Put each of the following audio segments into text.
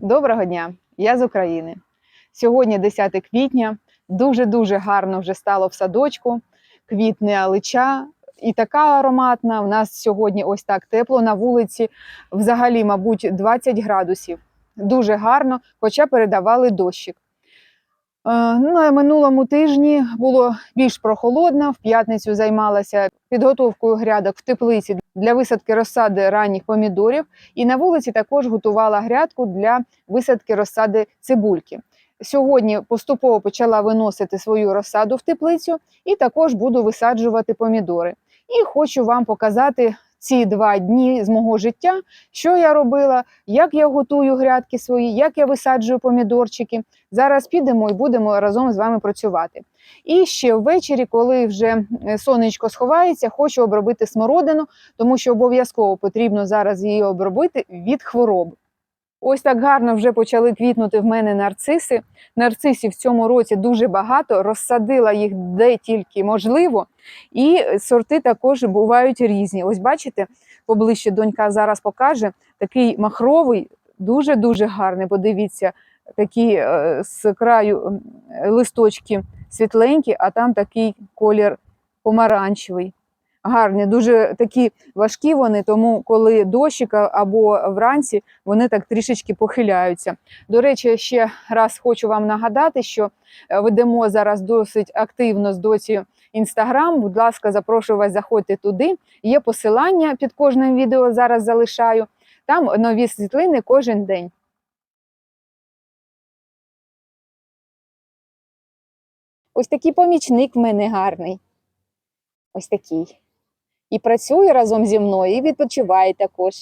Доброго дня, я з України. Сьогодні 10 квітня. Дуже-дуже гарно вже стало в садочку. Квітне алича і така ароматна. У нас сьогодні ось так тепло на вулиці. Взагалі, мабуть, 20 градусів. Дуже гарно, хоча передавали дощик. Е, ну, На минулому тижні було більш прохолодно. В п'ятницю займалася підготовкою грядок в теплиці для висадки розсади ранніх помідорів. І на вулиці також готувала грядку для висадки розсади цибульки. Сьогодні поступово почала виносити свою розсаду в теплицю і також буду висаджувати помідори. І хочу вам показати ці два дні з мого життя, що я робила, як я готую грядки свої, як я висаджую помідорчики. Зараз підемо і будемо разом з вами працювати. І ще ввечері, коли вже е, сонечко сховається, хочу обробити смородину, тому що обов'язково потрібно зараз її обробити від хвороб. Ось так гарно вже почали квітнути в мене нарциси. Нарцисів в цьому році дуже багато, розсадила їх де тільки можливо. І сорти також бувають різні. Ось бачите, поближче донька зараз покаже такий махровий, дуже-дуже гарний. Подивіться, такі е, з краю листочки світленькі, а там такий колір помаранчевий. Гарні, дуже такі важкі вони, тому коли дощик або вранці вони так трішечки похиляються. До речі, ще раз хочу вам нагадати, що е, ведемо зараз досить активно з доці Інстаграм. Будь ласка, запрошую вас, заходьте туди. Є посилання під кожним відео зараз залишаю. Там нові світлини кожен день. Ось такий помічник в мене гарний. Ось такий. І працює разом зі мною, і відпочиває також.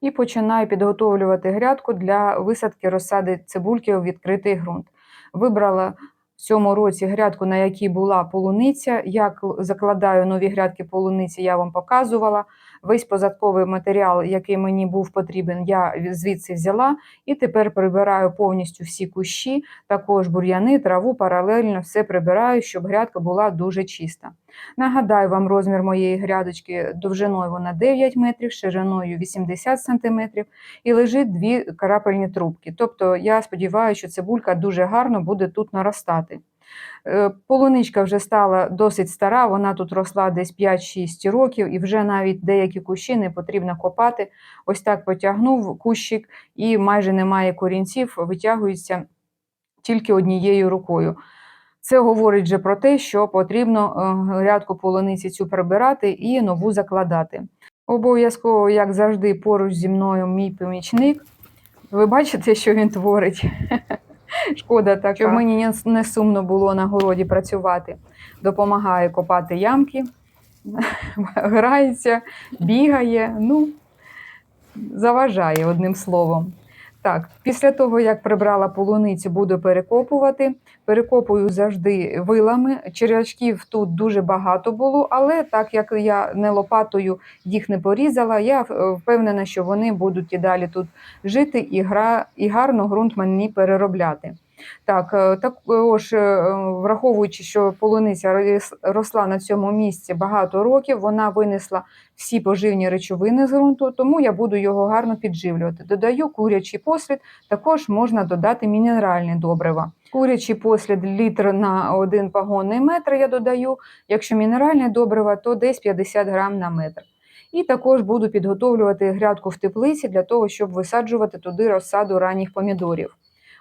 І починаю підготовлювати грядку для висадки розсади цибульки у відкритий ґрунт. Вибрала в цьому році грядку, на якій була полуниця. Як закладаю нові грядки полуниці, я вам показувала. Весь позадковий матеріал, який мені був потрібен, я звідси взяла. І тепер прибираю повністю всі кущі, також бур'яни, траву паралельно все прибираю, щоб грядка була дуже чиста. Нагадаю вам розмір моєї грядочки довжиною вона 9 метрів, шириною 80 см і лежить дві крапельні трубки. Тобто я сподіваюся, що цибулька дуже гарно буде тут наростати. Е, Полуничка вже стала досить стара, вона тут росла десь 5-6 років, і вже навіть деякі кущі не потрібно копати. Ось так потягнув кущик, і майже немає корінців, витягується тільки однією рукою. Це говорить вже про те, що потрібно е, грядку полуниці цю прибирати і нову закладати. Обов'язково, як завжди, поруч зі мною мій помічник. Ви бачите, що він творить? Шкода така. Щоб мені не- сумно було на городі працювати. Допомагає копати ямки, грається, бігає, ну, заважає одним словом. Так, після того, як прибрала полуницю, буду перекопувати. Перекопую завжди вилами. Черв'ячків тут дуже багато було, але так як я не лопатою їх не порізала, я е, впевнена, що вони будуть і далі тут жити і, гра, і гарно ґрунт мені переробляти. Так, е, також е, враховуючи, що полуниця росла на цьому місці багато років, вона винесла всі поживні речовини з ґрунту, тому я буду його гарно підживлювати. Додаю курячий послід, також можна додати мінеральні добрива. Курячий послід літр на один пагонний метр я додаю. Якщо мінеральне добрива, то десь 50 грам на метр. І також буду підготовлювати грядку в теплиці для того, щоб висаджувати туди розсаду ранніх помідорів.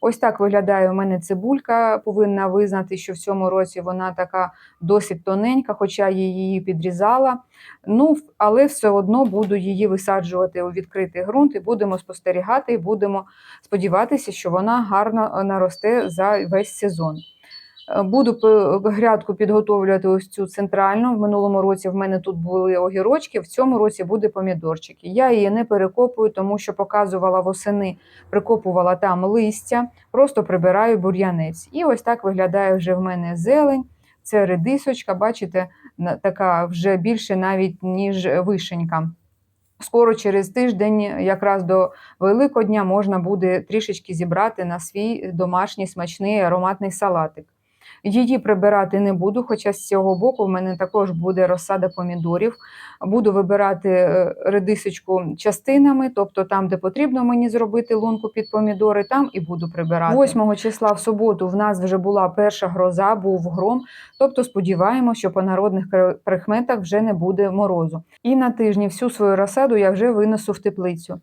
Ось так виглядає у мене цибулька. Повинна визнати, що в цьому році вона така досить тоненька, хоча я її підрізала. Ну, але все одно буду її висаджувати у відкритий ґрунт і будемо спостерігати, і будемо сподіватися, що вона гарно наросте за весь сезон. Е, Буду п- грядку підготовлювати ось цю центральну. В минулому році в мене тут були огірочки, в цьому році буде помідорчики. Я її не перекопую, тому що показувала восени, прикопувала там листя, просто прибираю бур'янець. І ось так виглядає вже в мене зелень. Це редисочка, бачите, така вже більше навіть ніж вишенька. Скоро через тиждень, якраз до Великодня, можна буде трішечки зібрати на свій домашній смачний ароматний салатик. Її прибирати не буду, хоча з цього боку в мене також буде розсада помідорів. Буду вибирати е, редисочку частинами, тобто там, де потрібно мені зробити лунку під помідори, там і буду прибирати. 8 числа в суботу в нас вже була перша гроза, був гром. Тобто сподіваємося, що по народних прикметах вже не буде морозу. І на тижні всю свою розсаду я вже винесу в теплицю.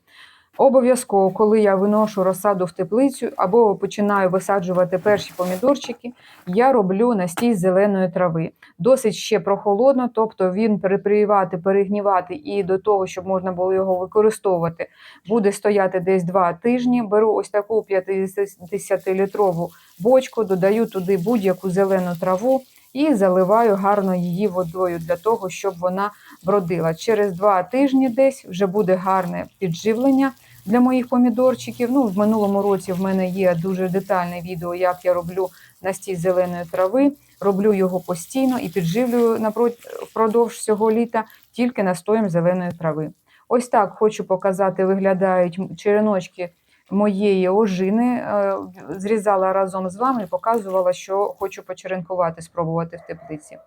Обов'язково, коли я виношу розсаду в теплицю або починаю висаджувати перші помідорчики, я роблю настій зеленої трави. Досить ще прохолодно, тобто він перепрівати, перегнівати і до того, щоб можна було його використовувати, буде стояти десь 2 тижні. Беру ось таку 50-літрову бочку, додаю туди будь-яку зелену траву і заливаю гарно її водою для того, щоб вона бродила. Через 2 тижні десь вже буде гарне підживлення для моїх помідорчиків. Ну, в минулому році в мене є дуже детальне відео, як я роблю настій зеленої трави. Роблю його постійно і підживлюю впродовж всього літа тільки настоєм зеленої трави. Ось так хочу показати, виглядають череночки моєї ожини. Е, Зрізала разом з вами і показувала, що хочу почеренкувати, спробувати в теплиці.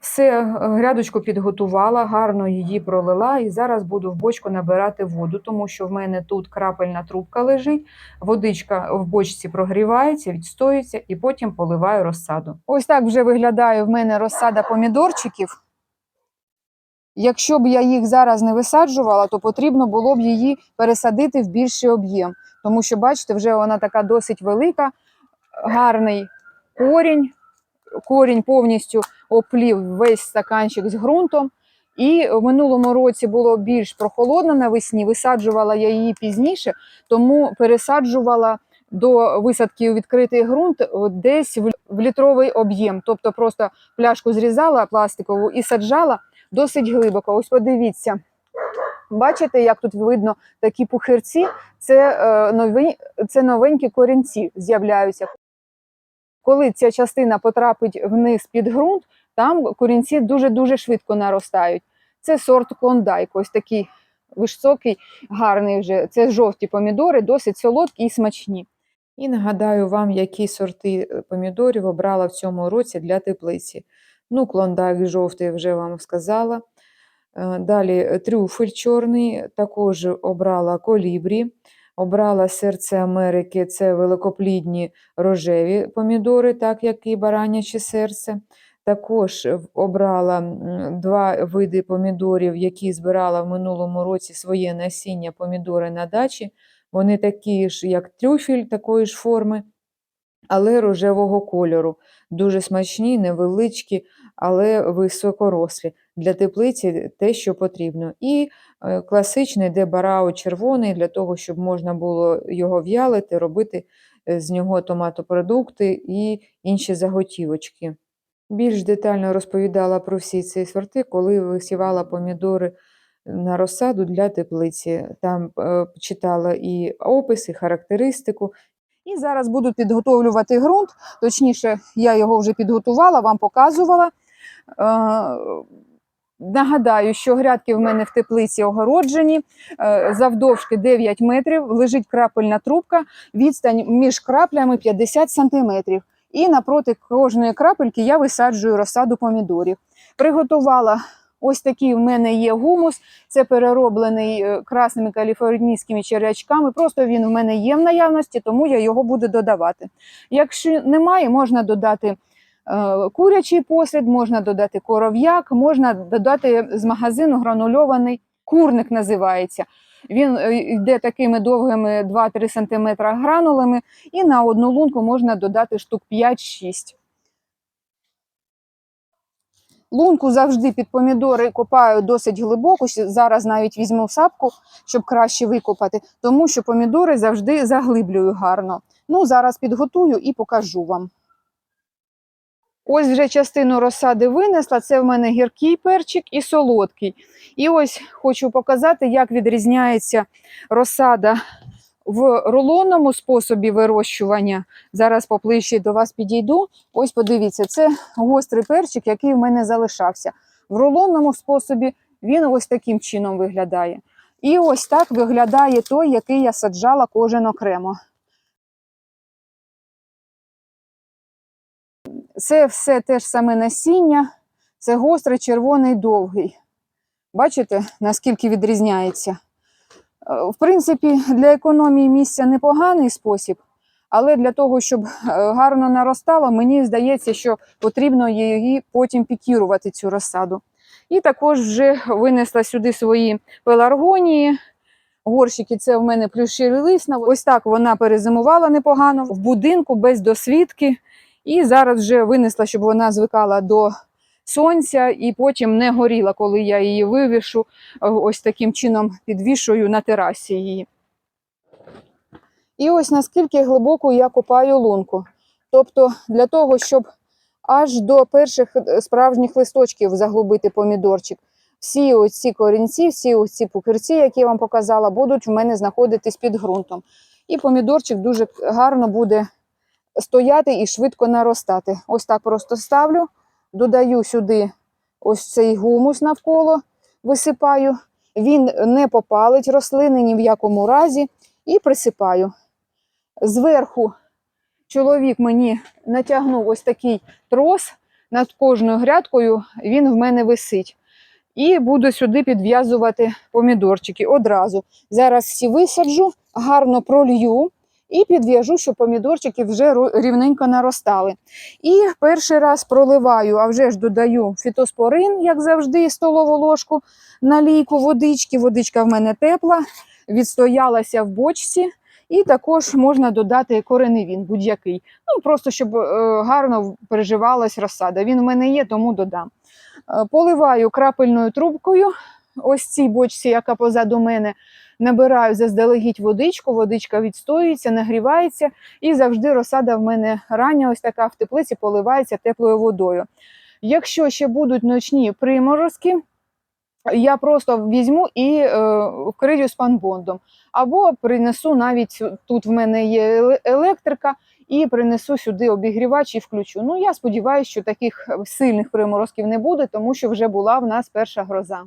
Все, е, грядочку підготувала, гарно її пролила, і зараз буду в бочку набирати воду, тому що в мене тут крапельна трубка лежить, водичка в бочці прогрівається, відстоюється, і потім поливаю розсаду. Ось так вже виглядає в мене розсада помідорчиків. Якщо б я їх зараз не висаджувала, то потрібно було б її пересадити в більший об'єм, тому що, бачите, вже вона така досить велика, гарний корінь. Корінь повністю оплів весь стаканчик з ґрунтом. І в минулому році було більш прохолодно навесні, висаджувала я її пізніше, тому пересаджувала до висадки у відкритий ґрунт десь в літровий об'єм. Тобто просто пляшку зрізала пластикову і саджала досить глибоко. Ось подивіться. Бачите, як тут видно такі пухирці? Це, е, нові, це новенькі корінці з'являються. Коли ця частина потрапить вниз під ґрунт, там корінці дуже-дуже швидко наростають. Це сорт клондайк, ось такий високий, гарний вже. Це жовті помідори, досить солодкі і смачні. І нагадаю вам, які сорти е, помідорів обрала в цьому році для теплиці. Ну, клондайк жовтий вже вам сказала. Е, Далі е, трюфель чорний, також обрала колібрі, обрала серце Америки, це великоплідні рожеві помідори, так як і бараняче серце. Також обрала два види помідорів, які збирала в минулому році своє насіння помідори на дачі. Вони такі ж, як трюфель, такої ж форми, але рожевого кольору. Дуже смачні, невеличкі, але високорослі. Для теплиці те, що потрібно. І е, класичний дебарао червоний, для того, щоб можна було його в'ялити, робити е, з нього томатопродукти і інші заготівочки. Більш детально розповідала про всі ці сорти, коли висівала помідори на розсаду для теплиці. Там е, читала і опис, і характеристику. І зараз буду підготовлювати ґрунт. Точніше, я його вже підготувала, вам показувала. Е, Нагадаю, що грядки в мене в теплиці огороджені, е, завдовжки 9 метрів, лежить крапельна трубка, відстань між краплями 50 сантиметрів. І напроти кожної крапельки я висаджую розсаду помідорів. Приготувала ось такий в мене є гумус, це перероблений е, красними каліфорнійськими черв'ячками. Просто він в мене є в наявності, тому я його буду додавати. Якщо немає, можна додати е, курячий послід, можна додати коров'як, можна додати з магазину гранульований курник називається. Він е, йде такими довгими 2-3 см гранулами, і на одну лунку можна додати штук 5-6. Лунку завжди під помідори копаю досить глибоко. Зараз навіть візьму сапку, щоб краще викопати, тому що помідори завжди заглиблюю гарно. Ну, зараз підготую і покажу вам. Ось вже частину розсади винесла. Це в мене гіркий перчик і солодкий. І ось хочу показати, як відрізняється розсада в рулонному способі вирощування. Зараз поближче до вас підійду. Ось подивіться, це гострий перчик, який в мене залишався. В рулонному способі він ось таким чином виглядає. І ось так виглядає той, який я саджала кожен окремо. Це все те ж саме насіння, це гострий червоний довгий. Бачите, наскільки відрізняється? Е, В принципі, для економії місця непоганий спосіб, але для того, щоб е, гарно наростало, мені здається, що потрібно її потім пікірувати, цю розсаду. І також вже винесла сюди свої пеларгонії. Горщики це в мене плющелисна. Ось так вона перезимувала непогано в будинку без досвідки. І зараз вже винесла, щоб вона звикала до сонця і потім не горіла, коли я її вивішу. Е, Ось таким чином підвішую на терасі її. І ось наскільки глибоко я копаю лунку. Тобто для того, щоб аж до перших е, справжніх листочків заглубити помідорчик. Всі оці корінці, всі оці пукерці, які я вам показала, будуть в мене знаходитись під ґрунтом. І помідорчик дуже гарно буде стояти і швидко наростати. Ось так просто ставлю, додаю сюди ось цей гумус навколо, висипаю. Він не попалить рослини ні в якому разі. І присипаю. Зверху чоловік мені натягнув ось такий трос над кожною грядкою, він в мене висить. І буду сюди підв'язувати помідорчики одразу. Зараз всі висаджу, гарно пролью і підв'яжу, щоб помідорчики вже рівненько наростали. І перший раз проливаю, а вже ж додаю фітоспорин, як завжди, столову ложку на лійку водички. Водичка в мене тепла, відстоялася в бочці. І також можна додати кореневін будь-який. Ну, просто щоб е, гарно переживалась розсада. Він в мене є, тому додам. Е, Поливаю крапельною трубкою. Ось цій бочці, яка позаду мене, набираю заздалегідь водичку, водичка відстоюється, нагрівається, і завжди розсада в мене рання, ось така в теплиці, поливається теплою водою. Якщо ще будуть ночні приморозки, я просто візьму і е, вкрию спанбондом. Або принесу навіть тут в мене є електрика, і принесу сюди обігрівач і включу. Ну, я сподіваюся, що таких сильних приморозків не буде, тому що вже була в нас перша гроза.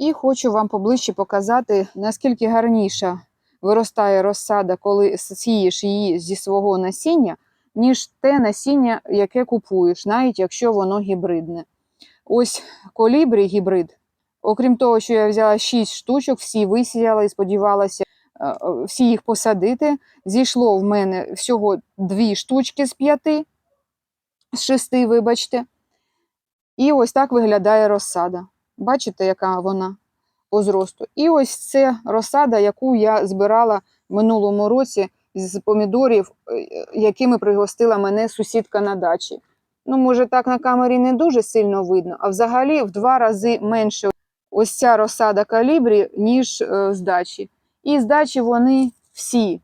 І хочу вам поближче показати, наскільки гарніша виростає розсада, коли сієш її зі свого насіння, ніж те насіння, яке купуєш, навіть якщо воно гібридне. Ось колібрі гібрид. Окрім того, що я взяла 6 штучок, всі висіяла і сподівалася е, всі їх посадити. Зійшло в мене всього дві штучки з п'яти, з шести, вибачте. І ось так виглядає розсада. Бачите, яка вона по зросту. І ось це розсада, яку я збирала в минулому році з помідорів, е, якими пригостила мене сусідка на дачі. Ну, може, так на камері не дуже сильно видно, а взагалі в два рази менше ось ця розсада калібрі, ніж е, з дачі. І з дачі вони всі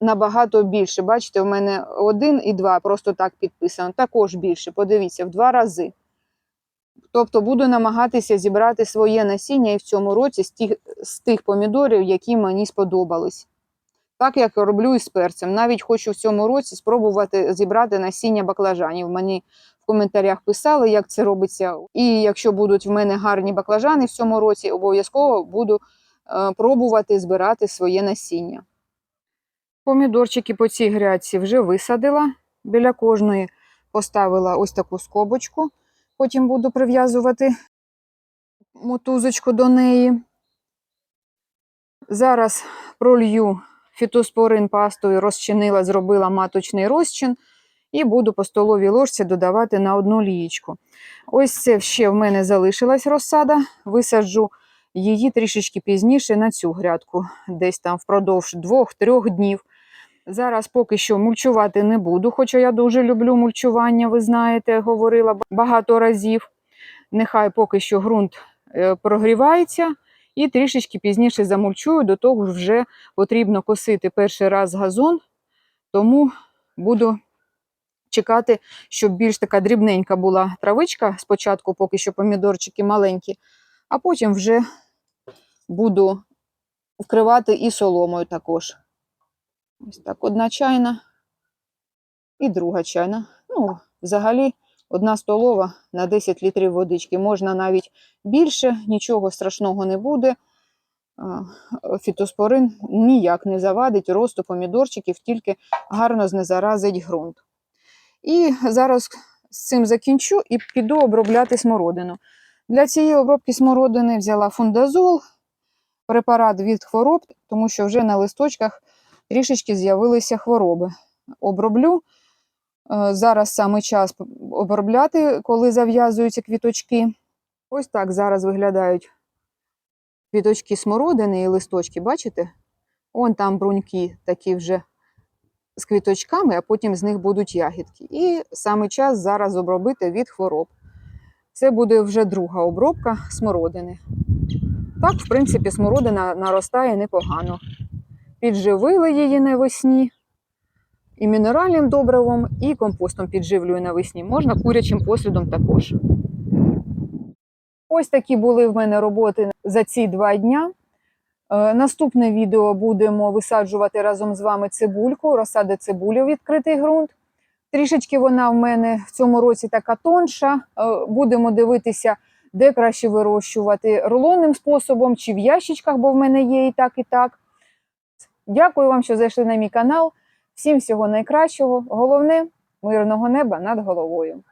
набагато більше. Бачите, у мене один і два просто так підписано. Також більше. Подивіться, в два рази. Тобто буду намагатися зібрати своє насіння і в цьому році з тих, з тих помідорів, які мені сподобались. Так як роблю і з перцем. Навіть хочу в цьому році спробувати зібрати насіння баклажанів. Мені в коментарях писали, як це робиться. І якщо будуть в мене гарні баклажани в цьому році, обов'язково буду е, пробувати збирати своє насіння. Помідорчики по цій грядці вже висадила. Біля кожної поставила ось таку скобочку. Потім буду прив'язувати мотузочку до неї. Зараз пролью фітоспорин пастою, розчинила, зробила маточний розчин і буду по столовій ложці додавати на одну лієчку. Ось це ще в мене залишилась розсада. Висаджу її трішечки пізніше на цю грядку, десь там впродовж двох-трьох днів. Зараз поки що мульчувати не буду, хоча я дуже люблю мульчування, ви знаєте, говорила багато разів. Нехай поки що ґрунт е, прогрівається і трішечки пізніше замульчую, до того ж вже потрібно косити перший раз газон, тому буду чекати, щоб більш така дрібненька була травичка. Спочатку поки що помідорчики маленькі, а потім вже буду вкривати і соломою також. Ось так, одна чайна і друга чайна. Ну, взагалі, одна столова на 10 літрів водички. Можна навіть більше, нічого страшного не буде. Фітоспорин ніяк не завадить росту помідорчиків, тільки гарно знезаразить ґрунт. І зараз з цим закінчу і піду обробляти смородину. Для цієї обробки смородини взяла фундазол, препарат від хвороб, тому що вже на листочках трішечки з'явилися хвороби. Оброблю. Е, Зараз саме час обробляти, коли зав'язуються квіточки. Ось так зараз виглядають квіточки смородини і листочки, бачите? Вон там бруньки такі вже з квіточками, а потім з них будуть ягідки. І саме час зараз обробити від хвороб. Це буде вже друга обробка смородини. Так, в принципі, смородина наростає непогано. Підживили її навесні і мінеральним добривом, і компостом підживлюю навесні. Можна курячим послідом також. Ось такі були в мене роботи за ці два дня. Е, Наступне відео будемо висаджувати разом з вами цибульку, розсади цибулі у відкритий ґрунт. Трішечки вона в мене в цьому році така тонша. Е, Будемо дивитися, де краще вирощувати рулонним способом чи в ящичках, бо в мене є і так, і так. Дякую вам, що зайшли на мій канал. Всім всього найкращого. Головне мирного неба над головою.